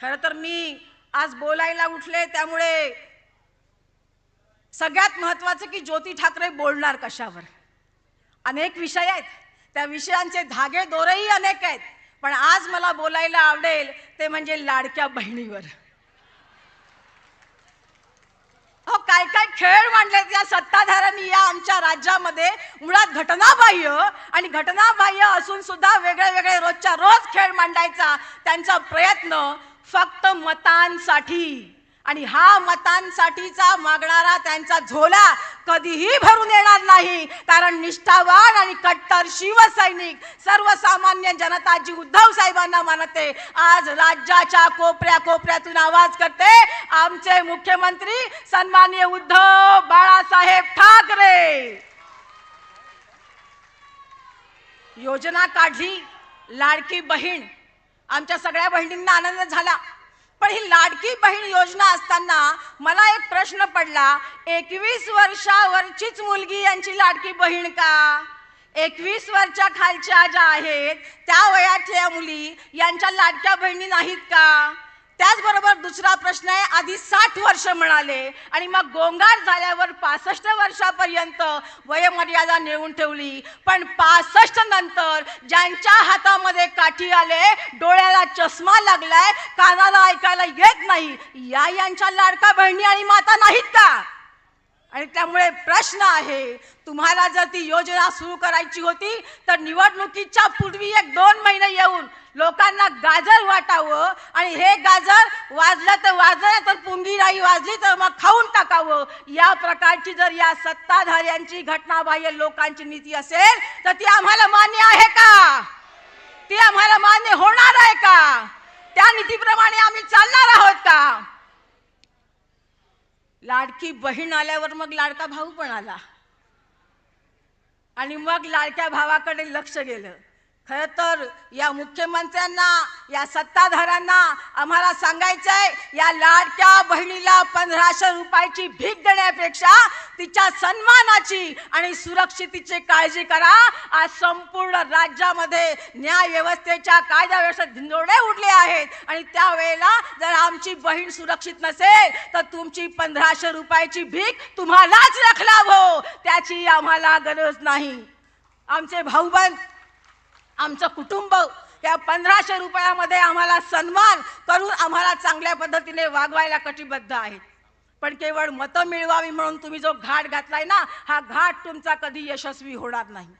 खरं तर मी आज बोलायला उठले त्यामुळे सगळ्यात महत्वाचं की ज्योती ठाकरे बोलणार कशावर. अनेक विषय आहेत. त्या विषयांचे धागे दोरेही अनेक आहेत. पण आज मला बोलायला आवडेल ते म्हणजे लाडक्या बहिणीवर. हो काय काय खेळ मांडलेत या सत्ताधाऱ्यांनी या आमच्या राज्यामध्ये. मुळात घटनाबाह्य आणि घटनाबाह्य असून सुद्धा वेगळे वेगळे रोजच्या रोज खेळ मांडायचा त्यांचा प्रयत्न फक्त मतांसाठी. आणि हा मतांसाठीचा मागणारा त्यांचा झोला कधीही भरून येणार नाही. कारण निष्ठावान आणि कट्टर शिवसैनिक सर्वसामान्य जनता जी उद्धव साहेबांना मानते. आज राज्याच्या कोपऱ्या कोपऱ्यातून आवाज करते आमचे मुख्यमंत्री सन्माननीय उद्धव बाळासाहेब ठाकरे. योजना काढली लाडकी बहीण आमच्या सगळ्या बहिणींना आनंद झाला. पण ही लाडकी बहीण योजना असताना मला एक प्रश्न पडला एकवीस वर्षावरचीच मुलगी यांची लाडकी बहीण का? एकवीस वर्षा खालच्या ज्या आहेत त्या वयातल्या मुली यांच्या लाडक्या बहिणी नाहीत का? त्याचबरोबर आधी साठ वर्ष म्हणाले आणि मग गोंगार झाल्यावर पासष्ट वर्षापर्यंत वयमर्यादा नेऊन ठेवली. पण पासष्ट नंतर ज्यांच्या हातामध्ये काठी आले डोळ्याला चष्मा लागलाय कानाला ऐकायला येत नाही. या यांच्या लाडका बहिणी आणि माता नाहीत का? आणि त्यामुळे प्रश्न आहे तुम्हाला जर ती योजना सुरू करायची होती तर निवडणुकीच्या पूर्वी एक दोन महिने येऊन लोकांना गाजर वाटावं आणि हे गाजर वाजलं तर वाजलं तर पुंगी राई वाजली तर मग खाऊन टाकावं. या प्रकारची जर या सत्ताधाऱ्यांची घटनाबाह्य लोकांची नीती असेल तर ती आम्हाला मान्य आहे का? ती आम्हाला मान्य होणार आहे का? त्या नीतीप्रमाणे आम्ही चालणार आहोत का? लाडकी बहीण आल्यावर मग लाडका भाऊ पण आला. आणि मग लाडक्या भावाकडे लक्ष गेलं. खरं तर या मुख्यमंत्र्यांना या सत्ताधाऱ्यांना आम्हाला सांगायचंय या लाडक्या बहिणीला पंधराशे रुपयाची भीक देण्यापेक्षा तिच्या सन्मानाची आणि सुरक्षितीची काळजी करा. आज संपूर्ण राज्यामध्ये न्याय व्यवस्थेच्या कायदा व्यवस्थेत धिंदोडे उडले आहेत. आणि त्यावेळेला जर आमची बहीण सुरक्षित नसेल तर तुमची पंधराशे रुपयाची भीक तुम्हालाच रखलावो. त्याची आम्हाला गरज नाही. आमचे भाऊबंद आमचं कुटुंब या पंधराशे रुपयामध्ये आम्हाला सन्मान करून आम्हाला चांगल्या पद्धतीने वागवायला कटिबद्ध आहेत. पण केवळ मतं मिळवावी म्हणून तुम्ही जो घाट घातलाय ना हा घाट तुमचा कधी यशस्वी होणार नाही.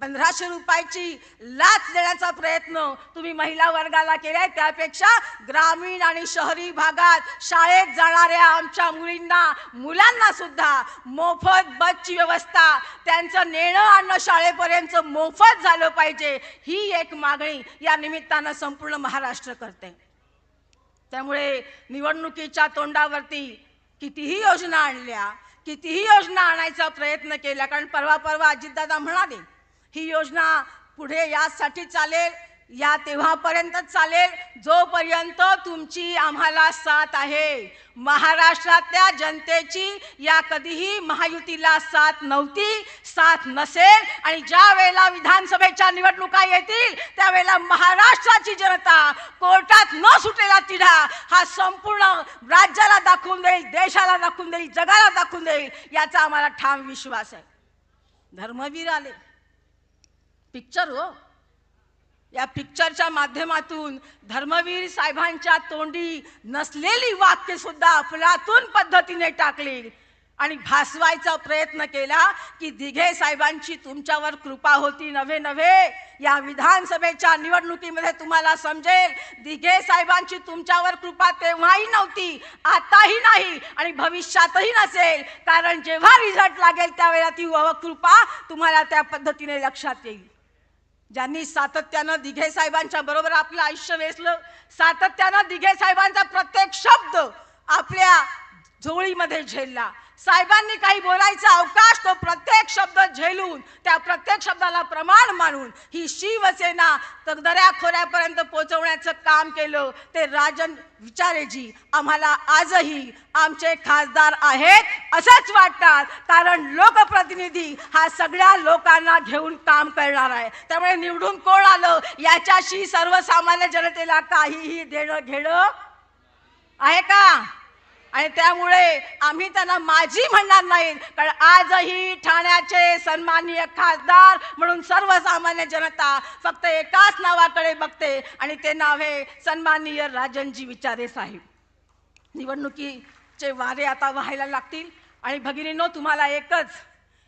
पंधराशे रुपयाची लाच देण्याचा प्रयत्न तुम्ही महिला वर्गाला केलाय. त्यापेक्षा ग्रामीण आणि शहरी भागात शाळेत जाणाऱ्या आमच्या मुलींना मुलांना सुद्धा मोफत बसची व्यवस्था त्यांचं नेणं आणणं शाळेपर्यंत मोफत झालं पाहिजे ही एक मागणी या निमित्तानं संपूर्ण महाराष्ट्र करते. त्यामुळे निवडणुकीच्या तोंडावरती कितीही योजना आणल्या कितीही योजना आणायचा प्रयत्न केला कारण परवा परवा अजितदादा म्हणाले ही योजना पुढे यासाठी चालेल या तेव्हापर्यंत चालेल जोपर्यंत तुमची आम्हाला साथ आहे. महाराष्ट्रातल्या जनतेची या कधीही महायुतीला साथ नव्हती साथ नसेल आणि ज्या वेळेला विधानसभेच्या निवडणुका येतील त्यावेळेला महाराष्ट्राची जनता कोर्टात न सुटलेला तिढा हा संपूर्ण राज्याला दाखवून देईल देशाला दाखवून देईल जगाला दाखवून देईल याचा आम्हाला ठाम विश्वास आहे. धर्मवीर आले. पिक्चर हो. या पिक्चरच्या माध्यमातून धर्मवीर साहेबांच्या तोंडी नसलेली वाक्य सुद्धा अफलातून पद्धतीने टाकली. आणि भासवायचा प्रयत्न केला की दिघे साहेबांची तुमच्यावर कृपा होती नव्हे नव्हे. या विधानसभेच्या निवडणुकीमध्ये तुम्हाला समजेल दिघे साहेबांची तुमच्यावर कृपा तेव्हाही नव्हती आताही नाही आणि भविष्यातही नसेल. कारण जेव्हा रिझल्ट लागेल त्यावेळेला ती कृपा तुम्हाला त्या पद्धतीने लक्षात येईल. ज्यांनी सातत्यानं दिघे साहेबांच्या बरोबर आपलं आयुष्य वेचलं सातत्यानं दिघे साहेबांचा प्रत्येक शब्द आपल्या झोळीमध्ये झेलला. साहेबांनी काही बोलायचा अवकाश तो देऊन त्या प्रत्येक शब्दाला प्रमाण मानून ही शिवसेना तर दऱ्याखोऱ्यापर्यंत पोहोचवण्याचं काम केलं. ते राजन विचारेजी आम्हाला आजही आमचे खासदार आहेत असंच वाटतात कारण लोकप्रतिनिधी हा सगळ्या लोकांना घेऊन काम करणार आहे. त्यामुळे निवडून कोण आलं याच्याशी सर्वसामान्य जनतेला काहीही देणं घेणं आहे का? आणि त्यामुळे आम्ही त्यांना माझी म्हणणार नाही कारण आजही ठाण्याचे सन्माननीय खासदार म्हणून सर्वसामान्य जनता फक्त एकाच नावाकडे बघते आणि ते नाव आहे सन्माननीय राजनजी विचारे साहेब. निवडणुकीचे वारे आता व्हायला लागतील आणि भगिनीनो तुम्हाला एकच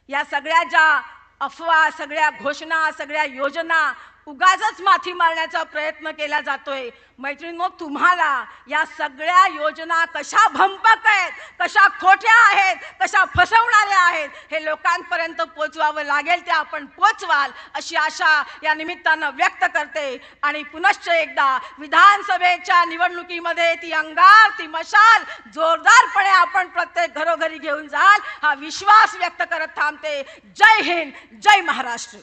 या सगळ्या ज्या अफवा सगळ्या घोषणा सगळ्या योजना उगाचच माथी मारण्याचा प्रयत्न केला जातोय. मैत्रिणींनो तुम्हाला या सगळ्या योजना कशा भंपक आहेत कशा खोट्या आहेत कशा फसवणाऱ्या आहेत हे लोकांपर्यंत पोचवावं लागेल ते आपण पोचवाल अशी आशा या निमित्तानं व्यक्त करते. आणि पुनश्च एकदा विधानसभेच्या निवडणुकीमध्ये ती अंगार ती मशाल जोरदारपणे आपण प्रत्येक घरोघरी घेऊन जाल हा विश्वास व्यक्त करत थांबते. जय हिंद जय महाराष्ट्र.